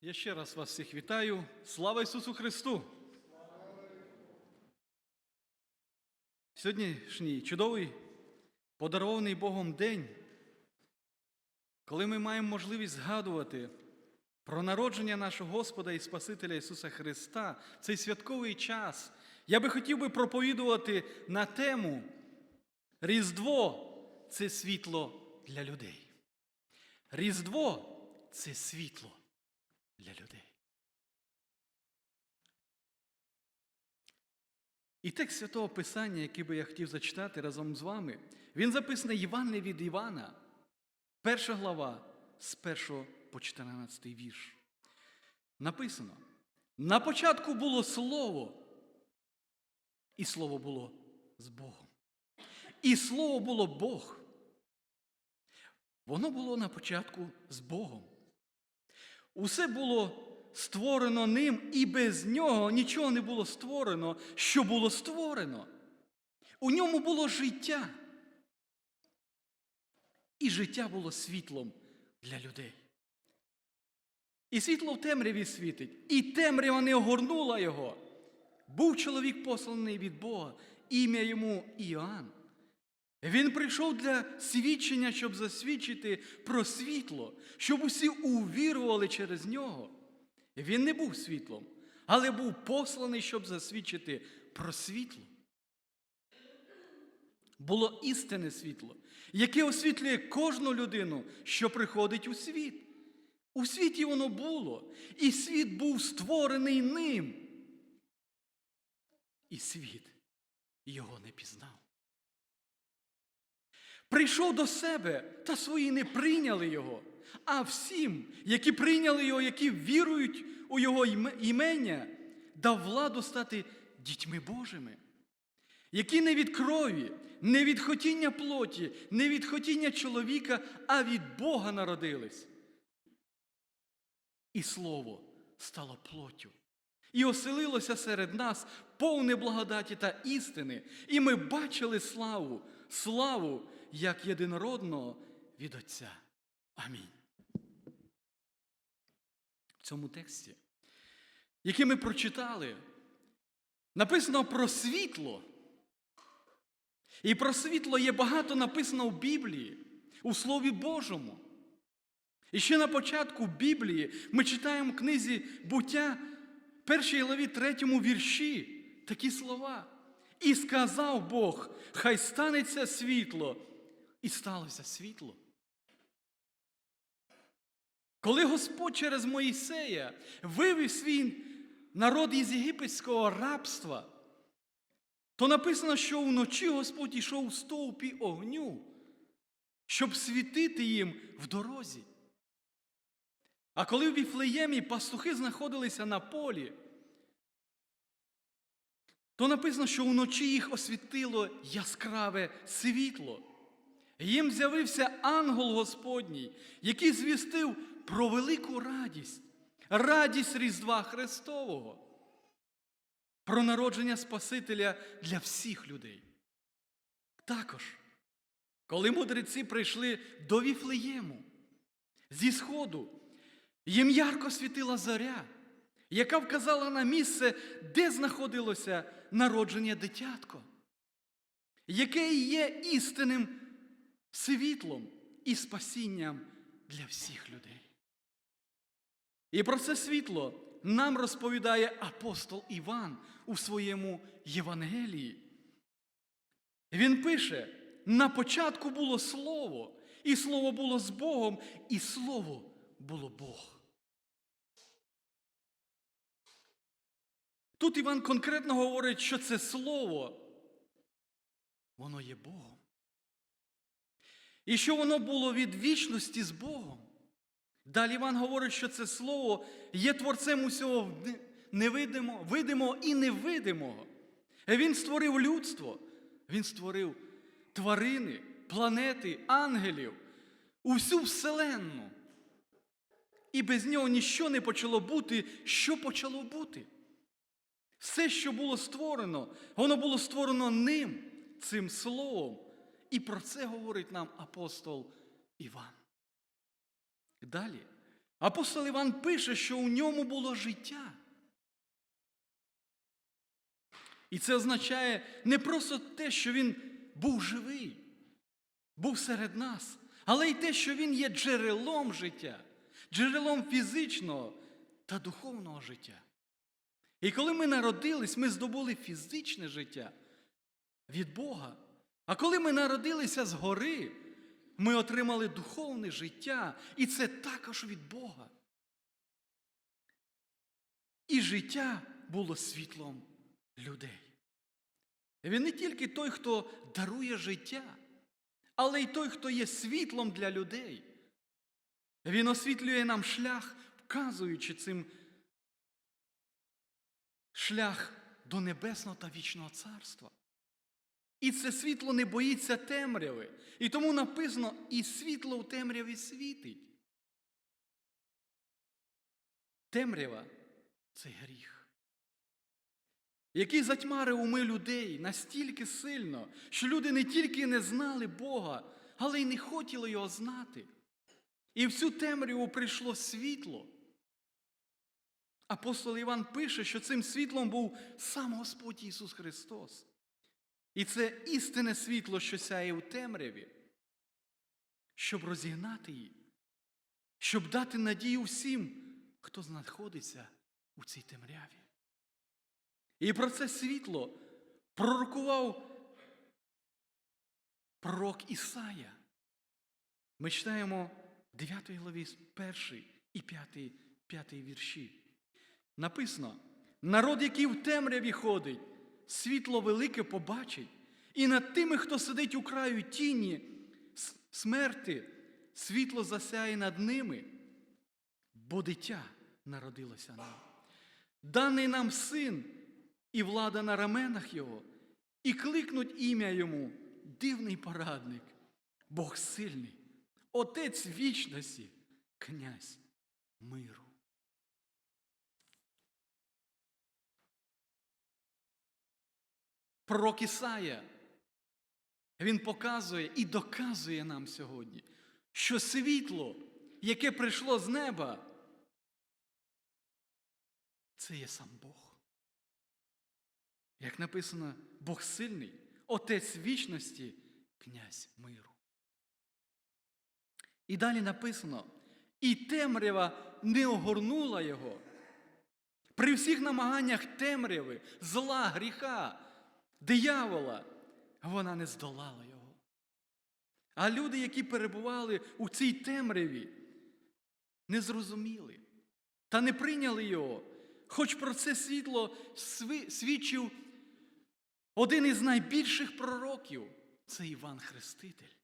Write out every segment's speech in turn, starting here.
Я ще раз вас всіх вітаю. Слава Ісусу Христу! Сьогоднішній чудовий подарований Богом день, коли ми маємо можливість згадувати про народження нашого Господа і Спасителя Ісуса Христа, цей святковий час, я би хотів би проповідувати на тему Різдво це світло для людей. Різдво це світло для людей. І текст святого Писання, який би я хотів зачитати разом з вами, він записаний Євангеліє від Івана, перша глава з 1 по 14 вірш. Написано: на початку було слово, і слово було з Богом. І слово було Бог. Воно було на початку з Богом. Усе було створено ним, і без нього нічого не було створено, що було створено. У ньому було життя. І життя було світлом для людей. І світло в темряві світить, і темрява не огорнула його. Був чоловік посланий від Бога, ім'я йому Іоанн. Він прийшов для свідчення, щоб засвідчити про світло, щоб усі увірували через нього. Він не був світлом, але був посланий, щоб засвідчити про світло. Було істинне світло, яке освітлює кожну людину, що приходить у світ. У світі воно було, і світ був створений ним. І світ його не пізнав. Прийшов до себе, та свої не прийняли його. А всім, які прийняли його, які вірують у його імення, дав владу стати дітьми Божими, які не від крові, не від хотіння плоті, не від хотіння чоловіка, а від Бога народились. І слово стало плоттю. І оселилося серед нас повне благодаті та істини, і ми бачили славу, славу як єдинородного від Отця. Амінь. В цьому тексті, який ми прочитали, написано про світло. І про світло є багато написано в Біблії, у Слові Божому. І ще на початку Біблії ми читаємо в книзі буття, першій главі, третьому вірші, такі слова. І сказав Бог, хай станеться світло, і сталося світло. Коли Господь через Моїсея вивів свій народ із єгипетського рабства, то написано, що вночі Господь йшов у стовпі огню, щоб світити їм в дорозі. А коли в Віфлеємі пастухи знаходилися на полі, то написано, що вночі їх освітило яскраве світло. Їм з'явився ангел Господній, який звістив про велику радість, радість Різдва Христового, про народження Спасителя для всіх людей. Також, коли мудреці прийшли до Віфлеєму зі Сходу, їм ярко світила зоря, яка вказала на місце, де знаходилося народження дитятко, яке є істинним світлом і спасінням для всіх людей. І про це світло нам розповідає апостол Іван у своєму Євангелії. Він пише: на початку було Слово, і Слово було з Богом, і Слово було Бог. Тут Іван конкретно говорить, що це Слово, воно є Богом. І що воно було від вічності з Богом. Далі Іван говорить, що це Слово є творцем усього невидимого, видимого і невидимого. Він створив людство, він створив тварини, планети, ангелів, усю вселенну. І без нього ніщо не почало бути, що почало бути. Все, що було створено, воно було створено ним, цим словом. І про це говорить нам апостол Іван. Далі Апостол Іван пише, що у ньому було життя. І це означає не просто те, що він був живий, був серед нас, але й те, що він є джерелом життя, джерелом фізичного та духовного життя. І коли ми народились, ми здобули фізичне життя від Бога. А коли ми народилися згори, ми отримали духовне життя, і це також від Бога. І життя було світлом людей. Він не тільки той, хто дарує життя, але й той, хто є світлом для людей. Він освітлює нам шлях, вказуючи цим шлях до небесного та вічного царства. І це світло не боїться темряви. І тому написано, і світло в темряві світить. Темрява це гріх, який затьмарив уми людей настільки сильно, що люди не тільки не знали Бога, але й не хотіли його знати. І в цю темряву прийшло світло. Апостол Іван пише, що цим світлом був сам Господь Ісус Христос. І це істинне світло, що сяє у темряві, щоб розігнати її, щоб дати надію всім, хто знаходиться у цій темряві. І про це світло пророкував пророк Ісая. Ми читаємо 9 главі 1 і 5, 5 вірші. Написано: народ, який в темряві ходить, світло велике побачить, і над тими, хто сидить у краю тіні смерти, світло засяє над ними, бо дитя народилося нам. Даний нам син і влада на раменах його, і кликнуть ім'я йому, дивний порадник, Бог сильний, Отець вічності, князь миру. Пророк Ісая, він показує і доказує нам сьогодні, що світло, яке прийшло з неба, це є сам Бог. Як написано, Бог сильний, Отець вічності, князь миру. І далі написано, і темрява не огорнула його. При всіх намаганнях темряви, зла, гріха, диявола, вона не здолала його. А люди, які перебували у цій темряві, не зрозуміли та не прийняли його. Хоч про це світло свідчив один із найбільших пророків це Іван Хреститель,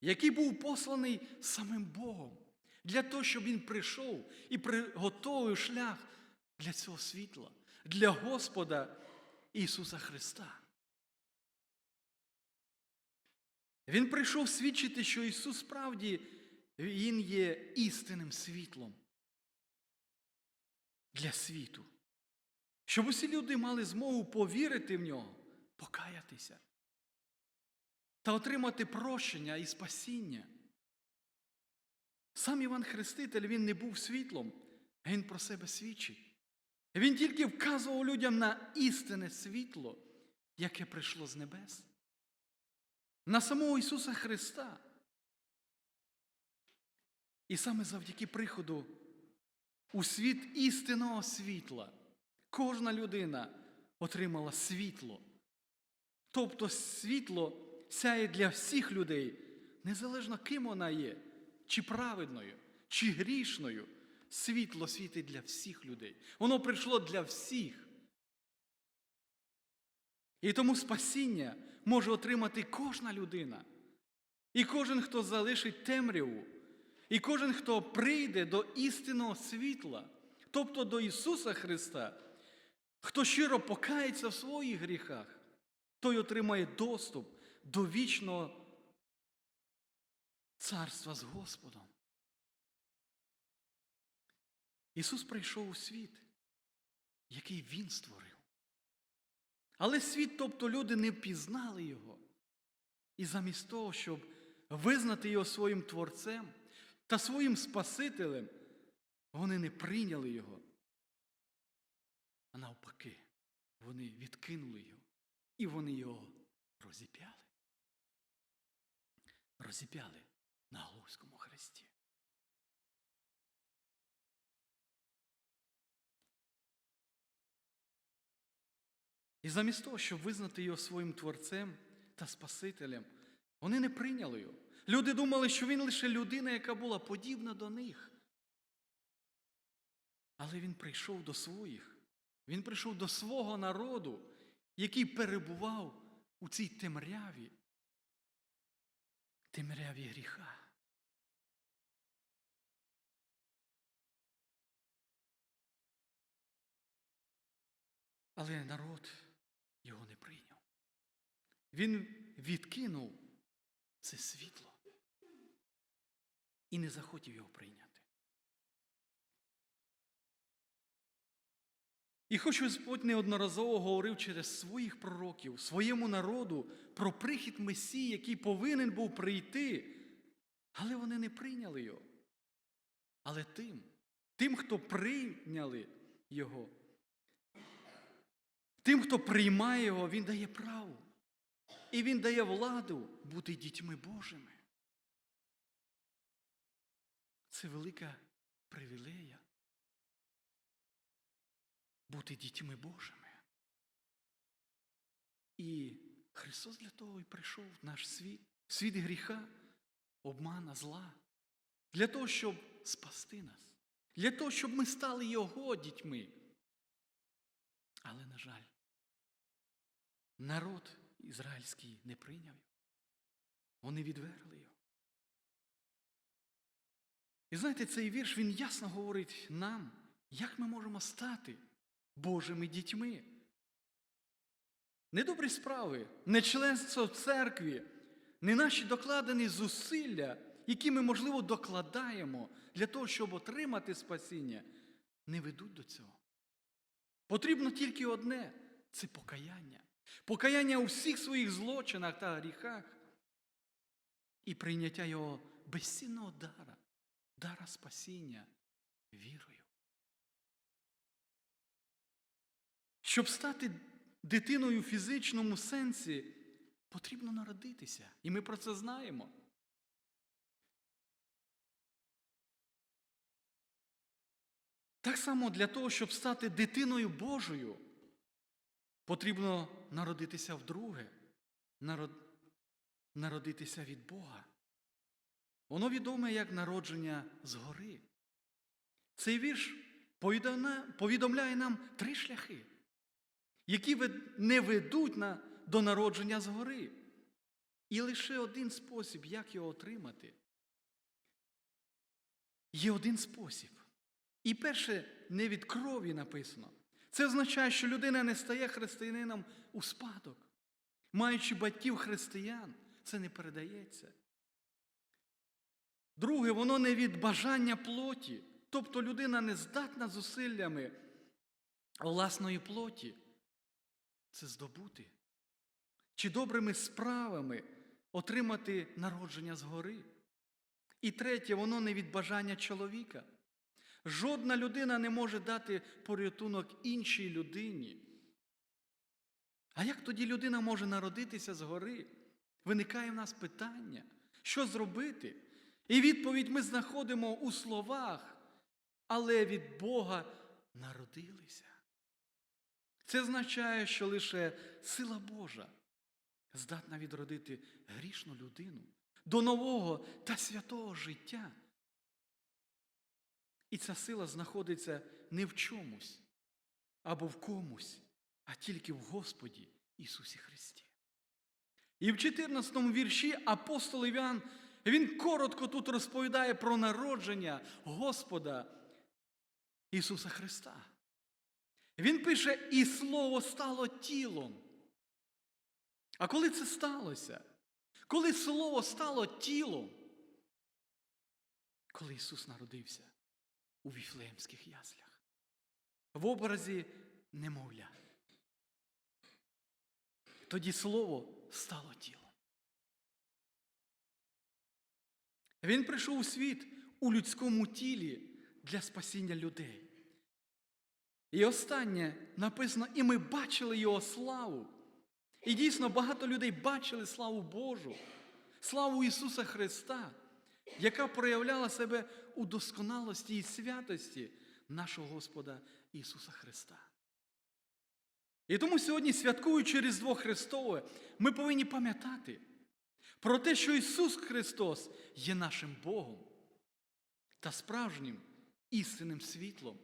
який був посланий самим Богом для того, щоб він прийшов і приготовив шлях для цього світла, для Господа Ісуса Христа. Він прийшов свідчити, що Ісус справді Він є істинним світлом для світу. Щоб усі люди мали змогу повірити в нього, покаятися та отримати прощення і спасіння. Сам Іван Хреститель він не був світлом, а він про себе свідчить. Він тільки вказував людям на істинне світло, яке прийшло з небес, на самого Ісуса Христа. І саме завдяки приходу у світ істинного світла кожна людина отримала світло. Тобто світло сяє для всіх людей, незалежно ким вона є, чи праведною, чи грішною. Світло світить для всіх людей. Воно прийшло для всіх. І тому спасіння може отримати кожна людина. І кожен, хто залишить темряву, і кожен, хто прийде до істинного світла, тобто до Ісуса Христа, хто щиро покається в своїх гріхах, той отримає доступ до вічного царства з Господом. Ісус прийшов у світ, який Він створив. Але світ, тобто люди не впізнали Його. І замість того, щоб визнати його своїм Творцем, та своїм Спасителем, вони не прийняли його. А навпаки, вони відкинули його, і вони його розіп'яли. Розіп'яли на Головському хресті. І замість того, щоб визнати його своїм творцем та Спасителем, вони не прийняли його. Люди думали, що він лише людина, яка була подібна до них. Але він прийшов до своїх, він прийшов до свого народу, який перебував у цій темряві, темряві гріха. Але народ прийняв. Він відкинув це світло і не захотів його прийняти. І хоч Господь неодноразово говорив через своїх пророків, своєму народу про прихід Месії, який повинен був прийти, але вони не прийняли його. Але тим, тим, хто прийняли його, тим, хто приймає його, він дає право. І він дає владу бути дітьми Божими. Це велика привілея бути дітьми Божими. І Христос для того і прийшов в наш світ, світ гріха, обмана, зла, для того, щоб спасти нас, для того, щоб ми стали Його дітьми. Але, на жаль, народ ізраїльський не прийняв його. Вони відвергли його. І знаєте, цей вірш він ясно говорить нам, як ми можемо стати Божими дітьми. Недобрі справи, не членство в церкві, не наші докладені зусилля, які ми, можливо, докладаємо для того, щоб отримати спасіння, не ведуть до цього. Потрібно тільки одне це покаяння. Покаяння у всіх своїх злочинах та гріхах і прийняття його безцінного дара, дара спасіння вірою. Щоб стати дитиною в фізичному сенсі, потрібно народитися. І ми про це знаємо. Так само для того, щоб стати дитиною Божою, потрібно народитися вдруге, народ... народитися від Бога. Воно відоме як народження згори. Цей вірш повідомляє нам три шляхи, які не ведуть на... до народження згори. І лише один спосіб, як його отримати. Є один спосіб. І перше, не від крові написано. Це означає, що людина не стає християнином у спадок. Маючи батьків християн, це не передається. Друге, воно не від бажання плоті. Тобто людина не здатна зусиллями власної плоті. Це здобути. Чи добрими справами отримати народження згори. І третє, воно не від бажання чоловіка. Жодна людина не може дати порятунок іншій людині. А як тоді людина може народитися згори? Виникає в нас питання, що зробити? І відповідь ми знаходимо у словах, але від Бога народилися. Це означає, що лише сила Божа здатна відродити грішну людину до нового та святого життя. І ця сила знаходиться не в чомусь або в комусь, а тільки в Господі Ісусі Христі. І в 14 вірші апостол Іван, він коротко тут розповідає про народження Господа Ісуса Христа. Він пише, і Слово стало тілом. А коли це сталося? Коли Слово стало тілом? Коли Ісус народився у віфлеємських яслях, в образі немовля. Тоді Слово стало тілом. Він прийшов у світ у людському тілі для спасіння людей. І останнє написано, і ми бачили Його славу. І дійсно багато людей бачили славу Божу, славу Ісуса Христа, яка проявляла себе у досконалості і святості нашого Господа Ісуса Христа. І тому сьогодні, святкуючи Різдво Христове, ми повинні пам'ятати про те, що Ісус Христос є нашим Богом та справжнім істинним світлом.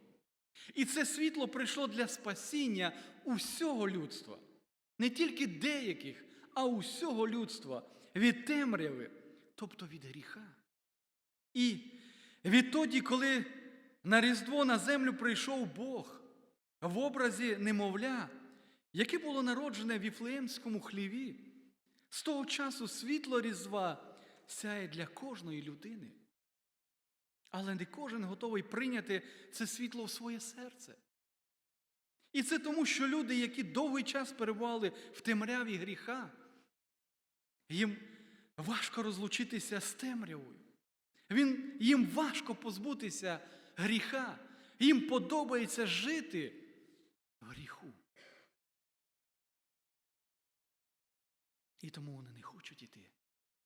І це світло прийшло для спасіння усього людства, не тільки деяких, а усього людства від темряви, тобто від гріха. І відтоді, коли на Різдво на землю прийшов Бог в образі немовля, яке було народжене в Віфлеємському хліві, з того часу світло Різдва сяє для кожної людини. Але не кожен готовий прийняти це світло в своє серце. І це тому, що люди, які довгий час перебували в темряві гріха, їм важко розлучитися з темрявою. Він, Їм важко позбутися гріха. Їм подобається жити в гріху. І тому вони не хочуть іти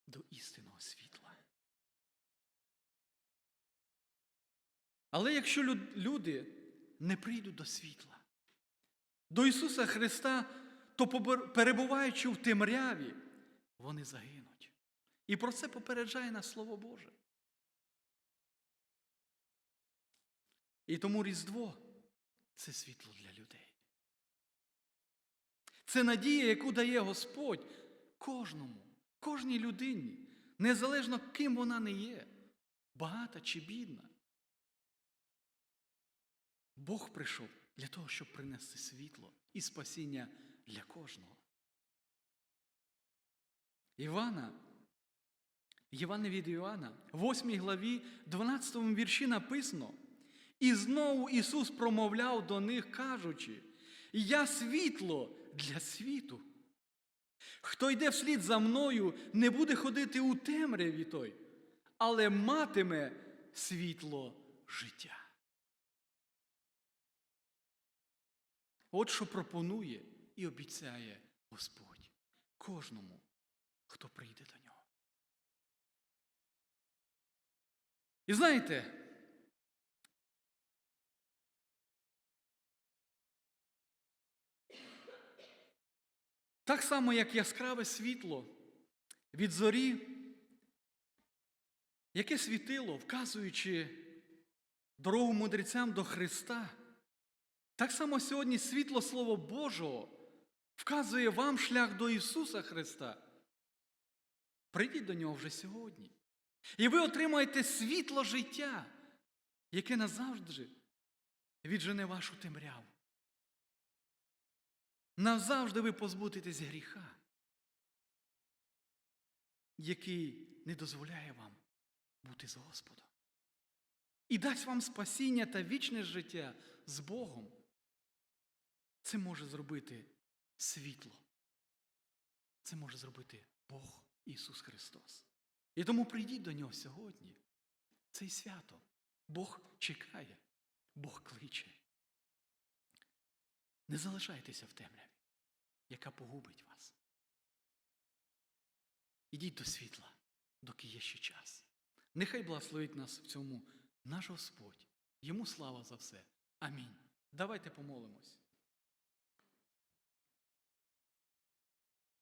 до істинного світла. Але якщо люди не прийдуть до світла, до Ісуса Христа, то перебуваючи в темряві, вони загинуть. І про це попереджає нас Слово Боже. І тому Різдво це світло для людей. Це надія, яку дає Господь кожному, кожній людині, незалежно ким вона не є, багата чи бідна. Бог прийшов для того, щоб принести світло і спасіння для кожного. Івана, Єване від Іоанна, в 8 главі, 12 вірші написано, і знову Ісус промовляв до них, кажучи, Я світло для світу. Хто йде вслід за мною, не буде ходити у темряві той, але матиме світло життя. От що пропонує і обіцяє Господь кожному, хто прийде до нього. І знаєте, так само, як яскраве світло від зорі, яке світило, вказуючи дорогу мудрецям до Христа, так само сьогодні світло Слова Божого вказує вам шлях до Ісуса Христа. Прийдіть до Нього вже сьогодні. І ви отримаєте світло життя, яке назавжди віджене вашу темряву. Назавжди ви позбудетесь гріха, який не дозволяє вам бути з Господом. І дасть вам спасіння та вічне життя з Богом. Це може зробити світло. Це може зробити Бог Ісус Христос. І тому прийдіть до Нього сьогодні. Це свято. Бог чекає, Бог кличе. Не залишайтеся в темряві, яка погубить вас. Ідіть до світла, доки є ще час. Нехай благословить нас в цьому наш Господь. Йому слава за все. Амінь. Давайте помолимось.